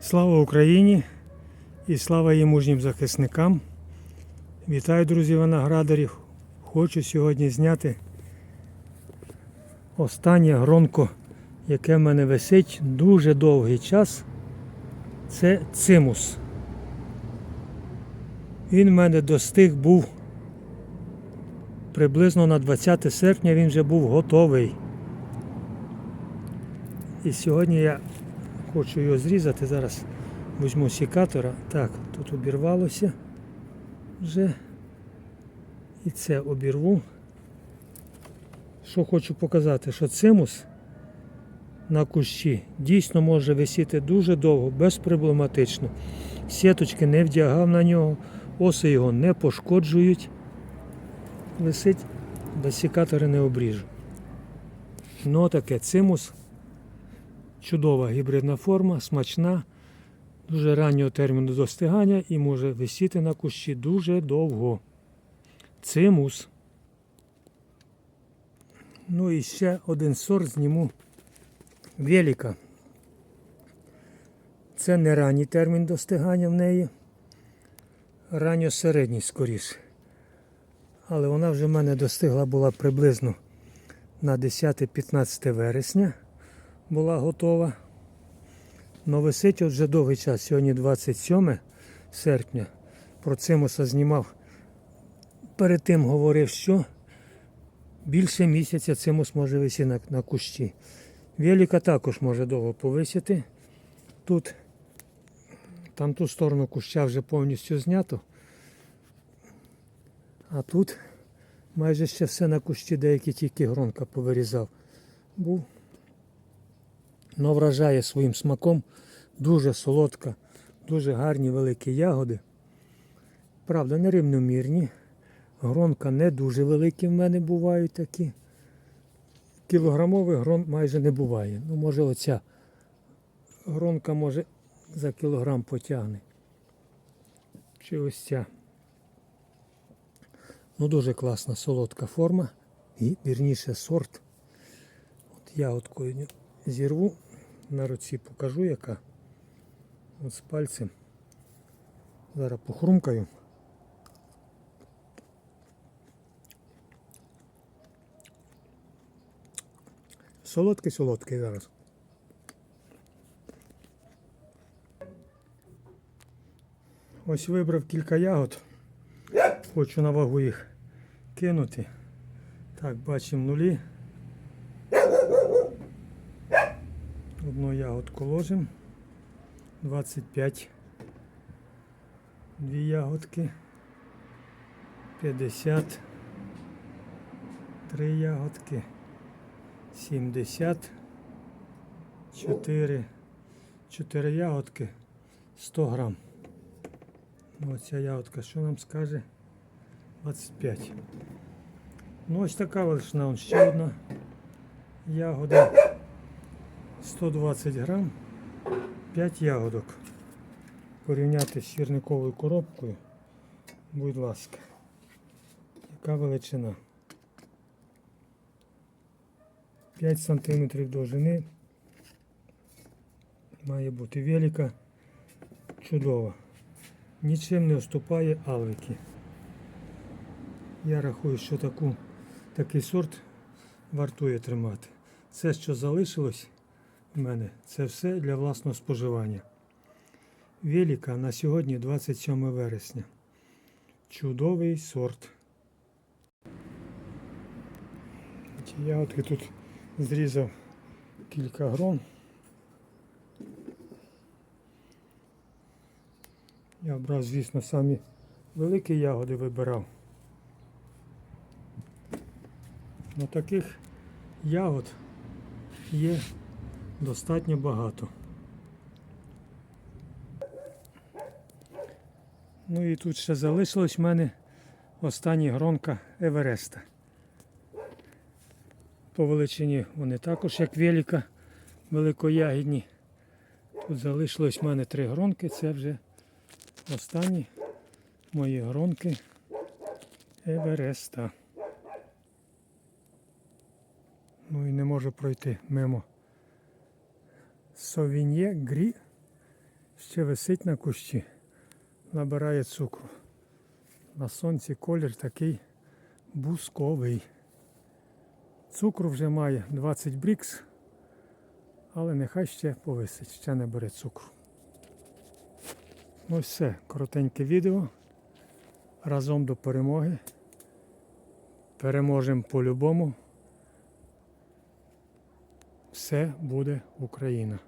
Слава Україні і слава її мужнім захисникам. Вітаю, друзі, виноградарів. Хочу сьогодні зняти останнє гронко, яке в мене висить дуже довгий час. Це цимус. Він в мене достиг був приблизно на 20 серпня він вже був готовий. І сьогодні я хочу його зрізати. Зараз візьму сікатора. Так, тут обірвалося вже. І це обірву. Що хочу показати, що цимус на кущі дійсно може висіти дуже довго, безпроблематично. Сіточки не вдягав на нього, оси його не пошкоджують. Висить, без сікатора не обріжу. Ну таке цимус. Чудова гібридна форма, смачна, дуже раннього терміну достигання і може висіти на кущі дуже довго. Цимус. Ну і ще один сорт зніму велика. Це не ранній термін достигання в неї, ранньо-середній скоріше. Але вона вже в мене достигла була приблизно на 10-15 вересня була готова. Но висить вже довгий час, сьогодні 27 серпня. Про цимуса знімав. Перед тим говорив, що більше місяця цимус може висіти на, на кущі. Велика також може довго повисіти. Тут, там ту сторону куща вже повністю знято. А тут майже ще все на кущі, деякі тільки гронка повирізав. Був но вражає своїм смаком. Дуже солодка, дуже гарні великі ягоди. Правда, не рівномірні. Гронка не дуже великі в мене бувають такі. Кілограмових грон майже не буває. Ну, може, оця гронка може за кілограм потягне. Чи ось ця. Ну, дуже класна солодка форма. І вірніше сорт. От ягодкою зірву на руці покажу яка. От з пальцем. Зараз похрумкаю. Солодкий солодкий зараз. Ось вибрав кілька ягод. Хочу на вагу їх кинути. Так, бачимо нулі. Ягодку ложимо. 25. Дві ягодки. 50. Три ягодки. 70. 4. 4 ягодки. 100 грам. Ну, Оця ягодка, що нам скаже? 25. Ну ось така величина, ще одна ягода. 120 грам, 5 ягодок. Порівняти з сірниковою коробкою. Будь ласка. Яка величина? 5 см довжини. Має бути велика, чудова. Нічим не уступає алвики. Я рахую, що таку, такий сорт вартує тримати. Все, що залишилось в мене, це все для власного споживання. Велика на сьогодні 27 вересня. Чудовий сорт. Ці ягодки тут зрізав кілька грон. Я брав, звісно, самі великі ягоди вибирав. Но таких ягод є достатньо багато. Ну і тут ще залишилось в мене остання гронка Евереста. По величині вони також як велика, великоягідні. Тут залишилось в мене три гронки, це вже останні мої гронки Евереста. Ну і не можу пройти мимо Совінє Грі ще висить на кущі, набирає цукру. На сонці колір такий бусковий. Цукру вже має 20 брікс, але нехай ще повисить, ще не бере цукру. Ну все, коротеньке відео. Разом до перемоги. Переможемо по-любому. Все буде Україна.